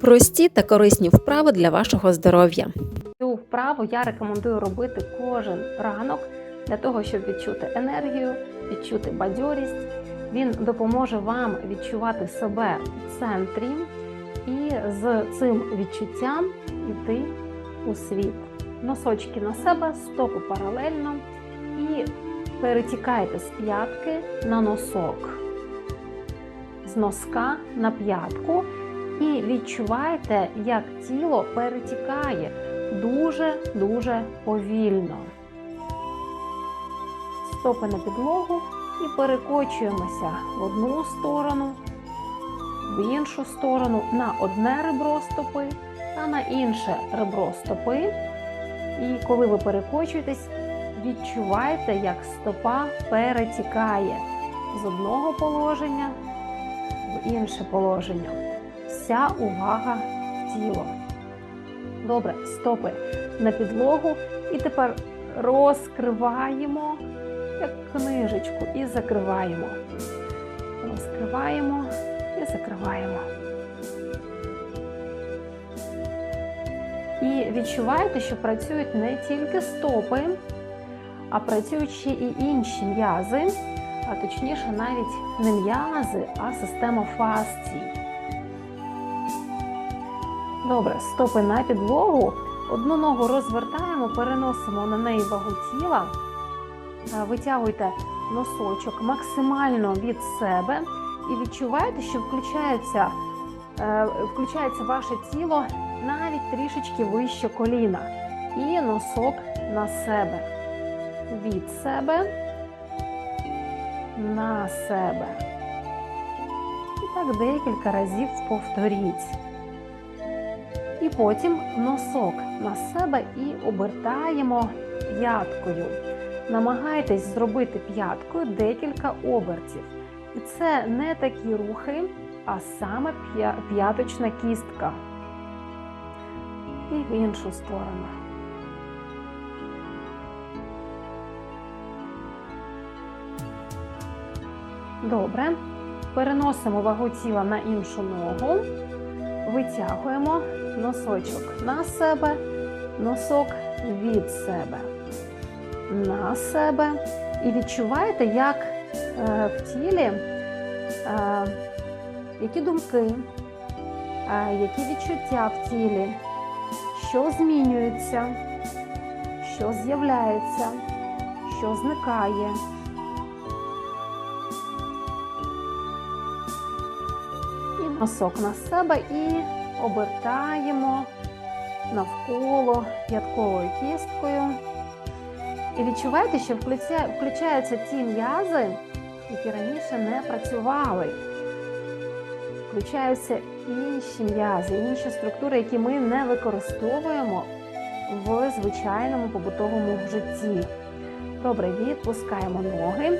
Прості та корисні вправи для вашого здоров'я. Цю вправу я рекомендую робити кожен ранок для того, щоб відчути енергію, відчути бадьорість. Він допоможе вам відчувати себе в центрі і з цим відчуттям йти у світ. Носочки на себе, стопи паралельно і перетікайте з п'ятки на носок, з носка на п'ятку. І відчуваєте, як тіло перетікає дуже-дуже повільно. Стопи на підлогу і перекочуємося в одну сторону, в іншу сторону, на одне ребро стопи та на інше ребро стопи. І коли ви перекочуєтесь, відчуваєте, як стопа перетікає з одного положення в інше положення. Вся увага в тіло. Добре, стопи на підлогу. І тепер розкриваємо як книжечку і закриваємо. Розкриваємо і закриваємо. І відчуваєте, що працюють не тільки стопи, а працюють ще і інші м'язи, а точніше навіть не м'язи, а система фасцій. Добре, стопи на підлогу. Одну ногу розвертаємо, переносимо на неї вагу тіла. Е, Витягуйте носочок максимально від себе і відчуваєте, що включається, е, включається ваше тіло навіть трішечки вище коліна. І носок на себе. Від себе на себе. І так декілька разів повторіть. І потім носок на себе і обертаємо п'яткою. Намагайтесь зробити п'яткою декілька обертів. І це не такі рухи, а саме п'яточна кістка. І в іншу сторону. Добре. Переносимо вагу тіла на іншу ногу. Витягуємо носочок на себе, носок від себе, на себе. І відчуваєте, як е, в тілі, е, які думки, е, які відчуття в тілі, що змінюється, що з'являється, що зникає. Носок на себе і обертаємо навколо п'ятковою кісткою. І відчуваєте, що включаються ті м'язи, які раніше не працювали. Включаються інші м'язи, інші структури, які ми не використовуємо в звичайному побутовому житті. Добре, відпускаємо ноги.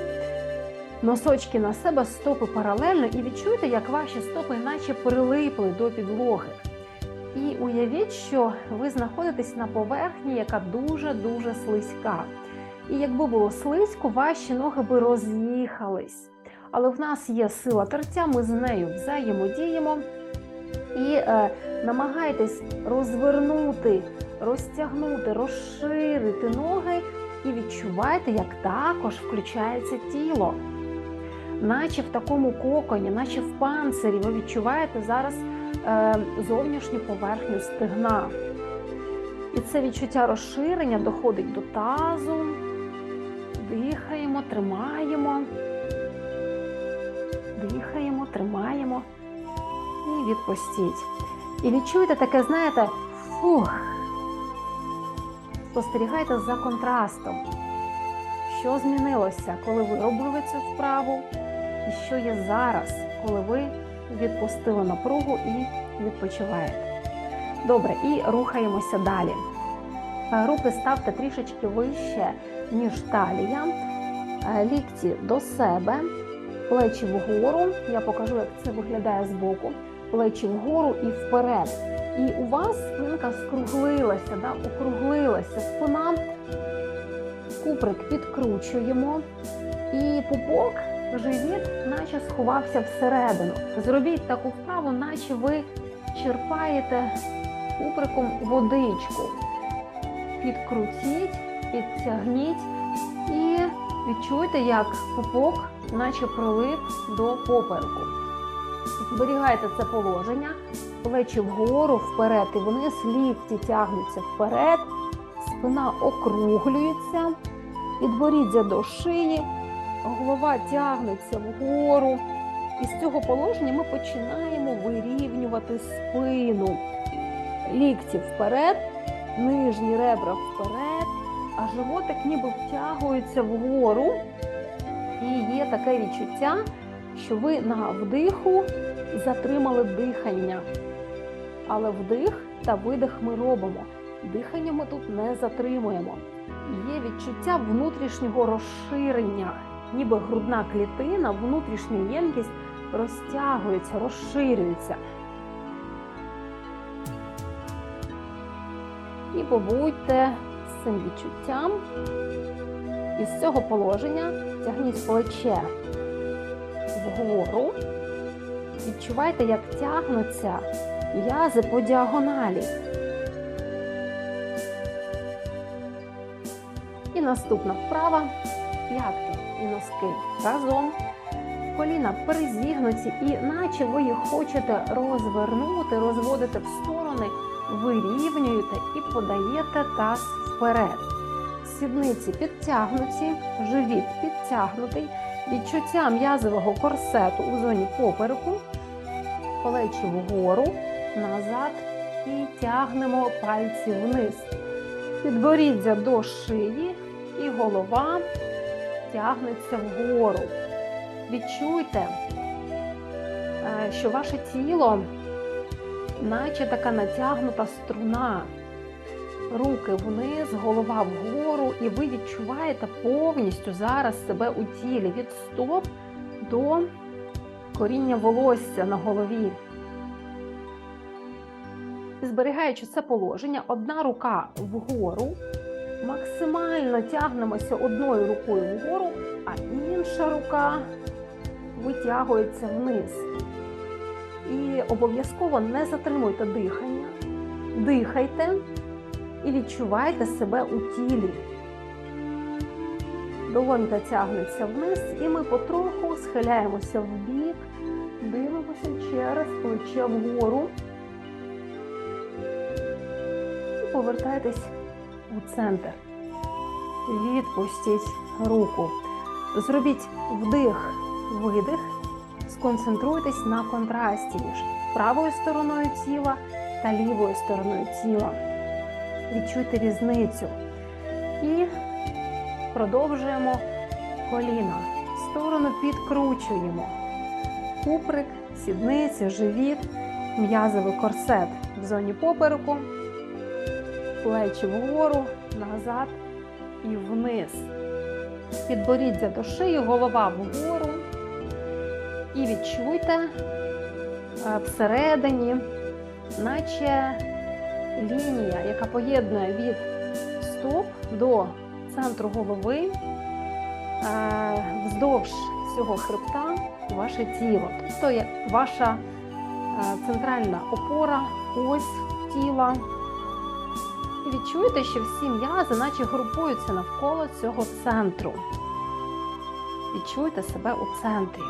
Носочки на себе, стопи паралельно, і відчуйте, як ваші стопи наче прилипли до підлоги. І уявіть, що ви знаходитесь на поверхні, яка дуже-дуже слизька. І якби було слизько, ваші ноги би роз'їхались. Але в нас є сила тертя, ми з нею взаємодіємо і е, намагайтесь розвернути, розтягнути, розширити ноги і відчувайте, як також включається тіло. Наче в такому коконі, наче в панцирі, ви відчуваєте зараз е, зовнішню поверхню стегна. І це відчуття розширення доходить до тазу. Дихаємо, тримаємо. Дихаємо, тримаємо і відпустіть. І відчуйте таке, знаєте, фух. Спостерігайте за контрастом. Що змінилося, коли ви робили цю вправу, і що є зараз, коли ви відпустили напругу і відпочиваєте. Добре, і рухаємося далі. Е, Руки ставте трішечки вище, ніж талія, Е, лікті до себе, плечі вгору. Я покажу, як це виглядає збоку. Плечі вгору і вперед. І у вас спинка скруглилася, да? округлилася спина. Куприк підкручуємо. І пупок, живіт, наче сховався всередину. Зробіть таку вправу, наче ви черпаєте куприком водичку. Підкрутіть, підтягніть і відчуйте, як пупок наче прилип до попереку. Зберігайте це положення, плечі вгору, вперед і вниз, лікті тягнуться вперед, спина округлюється, підборіддя до шиї, голова тягнеться вгору. І з цього положення ми починаємо вирівнювати спину. Лікті вперед, нижні ребра вперед, а животик ніби втягується вгору. І є таке відчуття, що ви на вдиху затримали дихання. Але вдих та видих ми робимо. Дихання ми тут не затримуємо. Є відчуття внутрішнього розширення, ніби грудна клітина, внутрішня ємкість розтягується, розширюється. І побудьте з цим відчуттям. І з цього положення тягніть плече вгору. Відчувайте, як тягнуться м'язи по діагоналі. І наступна вправа. П'ятки і носки разом. Коліна перезігнуті, і наче ви їх хочете розвернути, розводити в сторони, вирівнюєте і подаєте таз вперед. Сідниці підтягнуті, живіт підтягнутий, відчуття м'язового корсету у зоні попереку, плечі вгору, назад і тягнемо пальці вниз. Підборіддя до шиї і голова тягнеться вгору. Відчуйте, е, що ваше тіло, наче така натягнута струна, руки вниз, голова вгору, і ви відчуваєте повністю зараз себе у тілі від стоп до коріння волосся на голові. Зберігаючи це положення, одна рука вгору, максимально тягнемося одною рукою вгору, а інша рука витягується вниз. І обов'язково не затримуйте дихання, дихайте і відчувайте себе у тілі. Долонька тягнеться вниз, і ми потроху схиляємося в бік, дивимося через плече вгору. І повертайтесь у центр. Відпустіть руку. Зробіть вдих, видих. Сконцентруйтесь на контрасті між правою стороною тіла та лівою стороною тіла. Відчуйте різницю. І продовжуємо коліна. Сторону підкручуємо. Куприк, сідниці, живіт, м'язовий корсет в зоні попереку, плечі вгору, назад і вниз. Підборіддя до шиї, голова вгору. І відчуйте е, всередині, наче лінія, яка поєднує від стоп до центру голови, е, вздовж цього хребта ваше тіло. Тобто ваша е, центральна опора, ось тіла. І відчуєте, що всі м'язи наче групуються навколо цього центру. Відчуйте себе у центрі.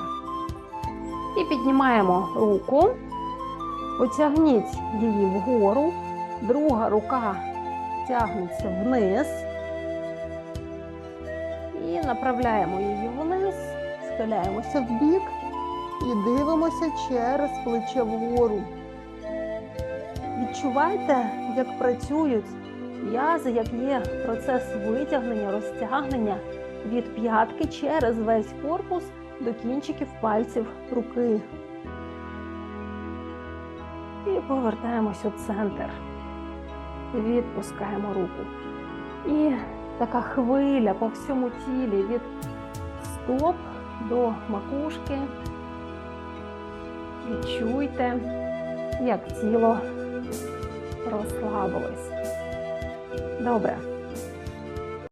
І піднімаємо руку, потягніть її вгору, друга рука тягнеться вниз і направляємо її вниз, схиляємося в бік і дивимося через плече вгору. Відчувайте, як працюють м'язи, як є процес витягнення, розтягнення від п'ятки через весь корпус до кінчиків пальців руки. І повертаємось у центр. Відпускаємо руку. І така хвиля по всьому тілі від стоп до макушки. Відчуйте, як тіло розслабилось. Добре.